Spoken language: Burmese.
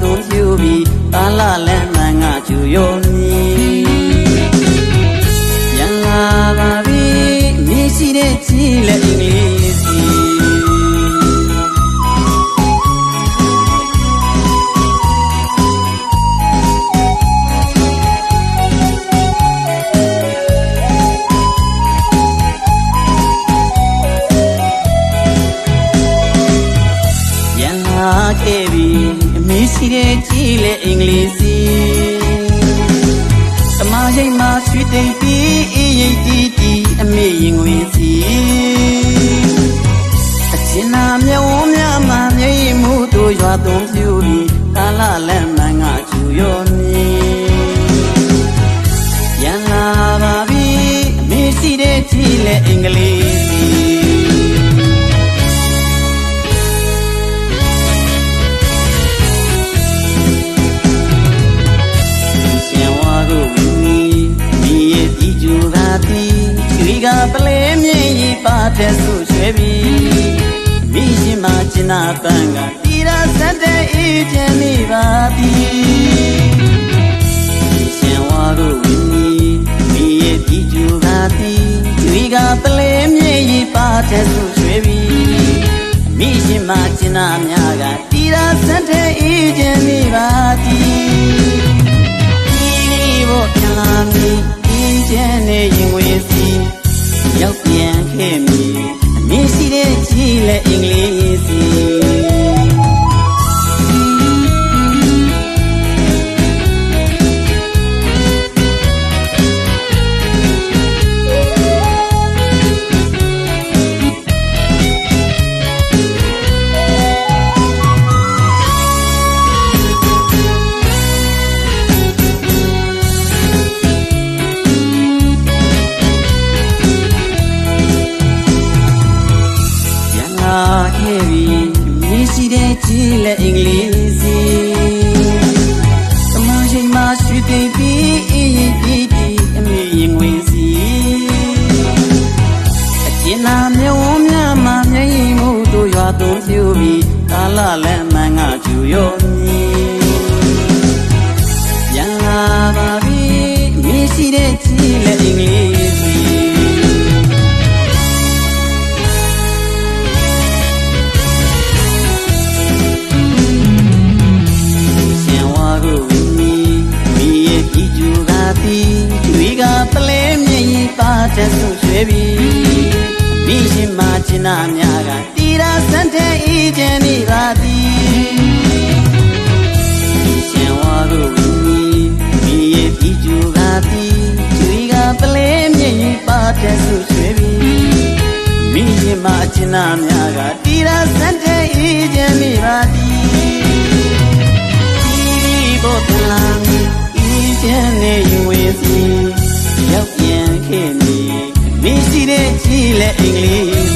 သွန်းပြူပြီးတာလလန်းမှန်ကကျူရောမီရန်လာပါပြီမြည်ရှိတဲ့ကြည်လက်အင်္ဂလိပ် ရှိတဲ့ကြည်လေအင်္ဂလိပ်စီသမားရိတ်မှာဆွေသိမ့်ပြီးအေးရိတ်တီးတီးအမေရင်ဝင်စီအကျဉ်းနာမြဝန်းများမှာမျက်ရည်မှုတို့ရွာသွန်းပြူပြီးကာလလန့်မှန်ကကျူရောမီရန်လာပါပြီအမေရှိတဲ့ကြည်လေအင်္ဂလိပ် တဲ့ဆုရွှဲပြီးမိရှင်မကျင်နာပန်းကတီရာဆက်တဲ့အေးချမ်းနေပါသည်ရှင်ဝါကိုဝီမိရဲ့ဒီကျူသာတီကျွေကပလဲမြင့်ရီပါတဲ့ဆုရွှဲပြီးမိရှင်မကျင်နာများကတီရာဆက်တဲ့အေးချမ်းနေပါသည်ဒီလေးဖို့ပြန်လာမည်ဒီကျန်နေရင်ဝင်စီ ရောက်ပြန်ခဲ့မည်အမင်းရှိတဲ့ကြည်လက်အင်္ဂလိပ် ရှိတဲ့ကြည်လက်အင်္ဂလိပ်စီသမားချိန်မှာရွှေသိမ့်ပြီးအေးရင်ပြီးပြီးအမေရင်ဝင်စီအကျဉ်းနာမြဝန်းများမှာမျက်ရည်မှုတို့ရွာသွန်းပြူပြီးကာလလန့်မှန်ကကျူရောမီရန်လာပါပြီမြည်ရှိတဲ့ကြည်လက်အင်္ဂလိပ် ပါတဲ့ဆုရွှဲပြီးမိရှင်မကျင်နာများကတီရာစံတဲ့အေးချမ်းနေပါသည်ရှင်ဝါကိုဝီမီမိရဲ့ဒီကျူသာတီတွေကပလဲမြင့်ရင်ပါတဲ့ဆုရွှဲပြီးမိရှင်မကျင်နာများကတီရာစံတဲ့အေးချမ်းနေပါသည် Cine, Chile, Inglés